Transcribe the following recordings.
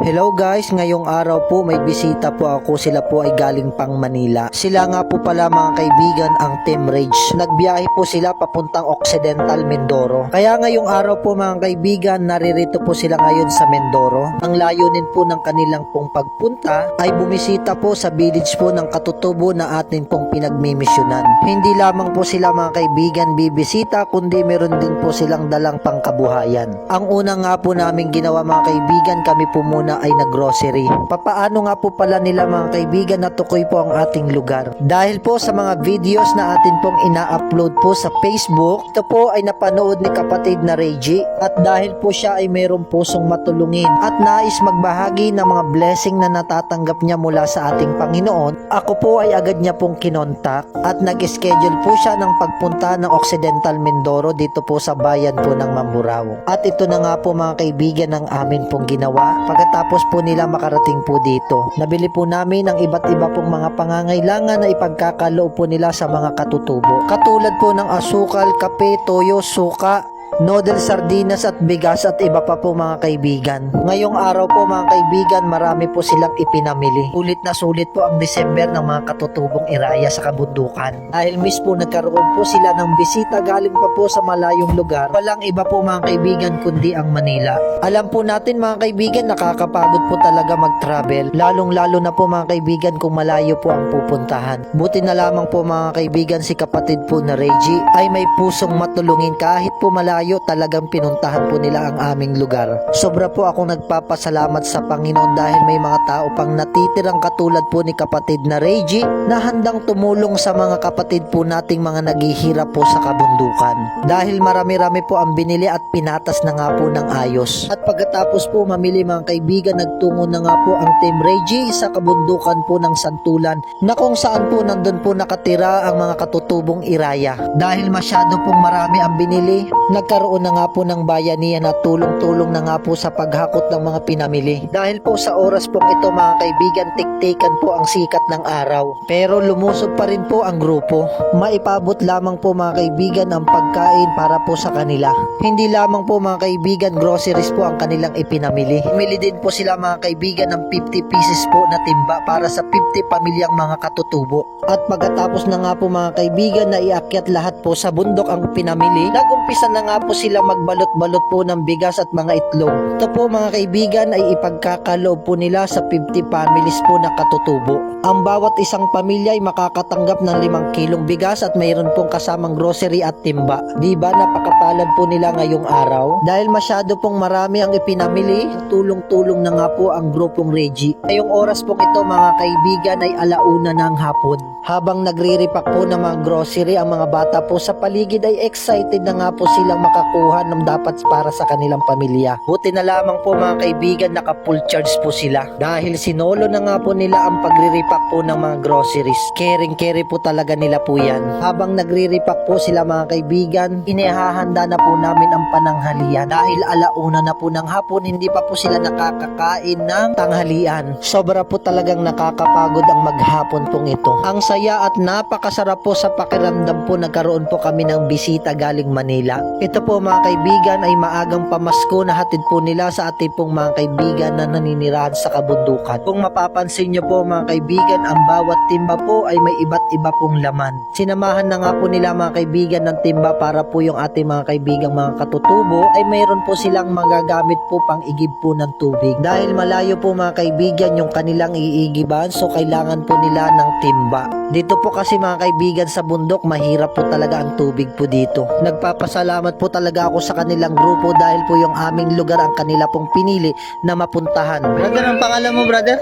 Hello guys, ngayong araw po may bisita po ako. Sila po ay galing pang Manila. Sila nga po pala mga kaibigan ang Team Rage. Nagbiyahe po sila papuntang Occidental Mindoro. Kaya ngayong araw po mga kaibigan, naririto po sila ngayon sa Mindoro. Ang layunin po ng kanilang pong pagpunta ay bumisita po sa village po ng katutubo na atin pong pinagmimisyonan. Hindi lamang po sila mga kaibigan bibisita kundi meron din po silang dalang pangkabuhayan. Ang una nga po namin ginawa mga kaibigan, kami po muna ay naggrocery. Papaano nga po pala nila mga kaibigan natukoy po ang ating lugar? Dahil po sa mga videos na atin pong ina-upload po sa Facebook, ito po ay napanood ni kapatid na Reggie at dahil po siya ay mayroong pusong matulungin at nais magbahagi ng mga blessing na natatanggap niya mula sa ating Panginoon, ako po ay agad niya pong kinontak at nag-schedule po siya ng pagpunta ng Occidental Mindoro dito po sa bayan po ng Mamburao. At ito na nga po mga kaibigan ang amin pong ginawa pagkatapos po nila makarating po dito. Nabili po namin ang iba't iba pong mga pangangailangan na ipagkakaloob po nila sa mga katutubo. Katulad po ng asukal, kape, toyo, suka, noodle, sardinas at bigas at iba pa po mga kaibigan. Ngayong araw po mga kaibigan, marami po silang ipinamili. Ulit na sulit po ang December ng mga katutubong iraya sa kabundukan. Dahil miss po nagkaroon po sila ng bisita galing pa po sa malayong lugar. Walang iba po mga kaibigan kundi ang Manila. Alam po natin mga kaibigan, nakakapagod po talaga mag-travel. Lalong lalo na po mga kaibigan kung malayo po ang pupuntahan. Buti na lamang po mga kaibigan si kapatid po na Reggie ay may pusong matulungin kahit po malayo talagang pinuntahan po nila ang aming lugar. Sobra po akong nagpapasalamat sa Panginoon dahil may mga tao pang natitirang katulad po ni kapatid na Reggie na handang tumulong sa mga kapatid po nating mga naghihirap po sa kabundukan. Dahil marami-rami po ang binili at pinatas na nga po ng ayos. At pagkatapos po mamili mga kaibigan, nagtungo na nga po ang Team Reggie sa kabundukan po ng Santulan na kung saan po nandun po nakatira ang mga katutubong iraya. Dahil masyado pong marami ang binili, nagkaroon na nga po ng bayanihan at tulong-tulong na nga po sa paghakot ng mga pinamili. Dahil po sa oras pong ito mga kaibigan, tiktikan po ang sikat ng araw. Pero lumusog pa rin po ang grupo. Maipabot lamang po mga kaibigan ang pagkain para po sa kanila. Hindi lamang po mga kaibigan, groceries po ang kanilang ipinamili. Bumili din po sila mga kaibigan ng 50 pieces po na timba para sa 50 pamilyang mga katutubo. At pagkatapos na nga po mga kaibigan na iakyat lahat po sa bundok ang pinamili, nagumpisa na nga po sila magbalot-balot po ng bigas at mga itlog. Ito po mga kaibigan ay ipagkakaloob po nila sa 50 families po na katutubo. Ang bawat isang pamilya ay makakatanggap ng 5 kilong bigas at mayroon pong kasamang grocery at timba. Di ba napakapalad po nila ngayong araw? Dahil masyado pong marami ang ipinamili, tulong-tulong na nga po ang grupong Reggie. Ngayong oras pong ito mga kaibigan ay alauna ng hapon. Habang nagre-repack po ng mga grocery ang mga bata po sa paligid ay excited na nga po silang makakuha ng dapat para sa kanilang pamilya. Buti na lamang po mga kaibigan naka full charge po sila dahil sinolo na nga po nila ang pagre-repack po ng mga groceries. Caring carry po talaga nila po yan. Habang nagre-repack po sila mga kaibigan, inihahanda na po namin ang pananghalian dahil alauna na po ng hapon hindi pa po sila nakakakain ng tanghalian. Sobra po talagang nakakapagod ang maghapon pong ito. Ang saya at napakasarap po sa pakiramdam po nagkaroon po kami ng bisita galing Manila. Ito po mga kaibigan ay maagang pamasko na hatid po nila sa ating pong mga kaibigan na naninirahan sa kabundukan. Kung mapapansin nyo po mga kaibigan, ang bawat timba po ay may iba't iba pong laman. Sinamahan na nga po nila mga kaibigan ng timba para po yung ating mga kaibigang mga katutubo ay mayroon po silang magagamit po pang igib po ng tubig. Dahil malayo po mga kaibigan yung kanilang iigiban so kailangan po nila ng timba. Dito po kasi mga kaibigan sa bundok, mahirap po talaga ang tubig po dito. Nagpapasalamat po talaga ako sa kanilang grupo dahil po yung aming lugar ang kanila pong pinili na mapuntahan. Brother, ang pangalan mo, brother?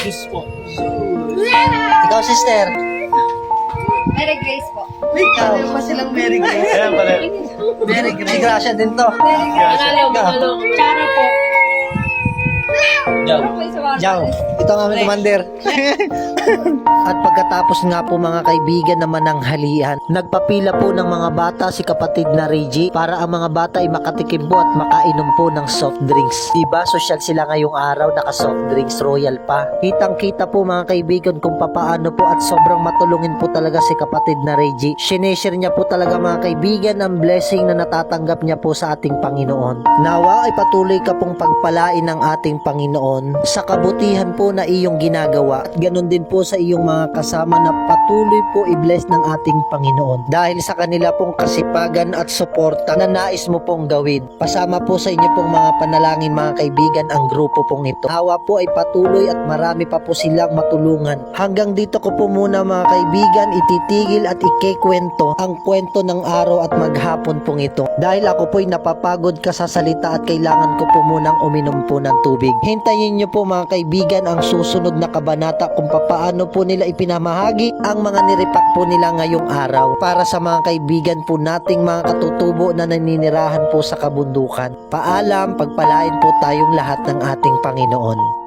Yes po. Ikaw, sister. Mary Grace po. Ikaw. pa silang Mary Grace. Ayan pala. Mary Grace. Gracia din to. Mary Grace. Chara po. Sa Ciao. Ito ang aming commander. At pagkatapos nga po mga kaibigan naman ng halian, nagpapila po ng mga bata si kapatid na Reggie para ang mga bata ay makatikim po at makainom po ng soft drinks. Diba, social sila ngayong araw, naka soft drinks royal pa. Kitang kita po mga kaibigan kung papaano po at sobrang matulungin po talaga si kapatid na Reggie. Sineshare niya po talaga mga kaibigan ang blessing na natatanggap niya po sa ating Panginoon. Nawa ay patuloy ka pong pagpalain ng ating Panginoon sa kabutihan po na iyong ginagawa at ganun din po sa iyong mga kasama na patuloy po i-bless ng ating Panginoon dahil sa kanila pong kasipagan at suporta na nais mo pong gawin. Pasama po sa inyo pong mga panalangin mga kaibigan ang grupo pong ito. Hawa po ay patuloy at marami pa po silang matulungan. Hanggang dito ko po muna mga kaibigan ititigil at ikikwento ang kwento ng araw at maghapon pong ito. Dahil ako po'y napapagod ka sa salita at kailangan ko po munang uminom po ng tubig. Hintayin niyo po mga kaibigan ang susunod na kabanata kung papaano po nila ipinamahagi ang mga niripak po nila ngayong araw para sa mga kaibigan po nating mga katutubo na naninirahan po sa kabundukan. Paalam, pagpalain po tayong lahat ng ating Panginoon.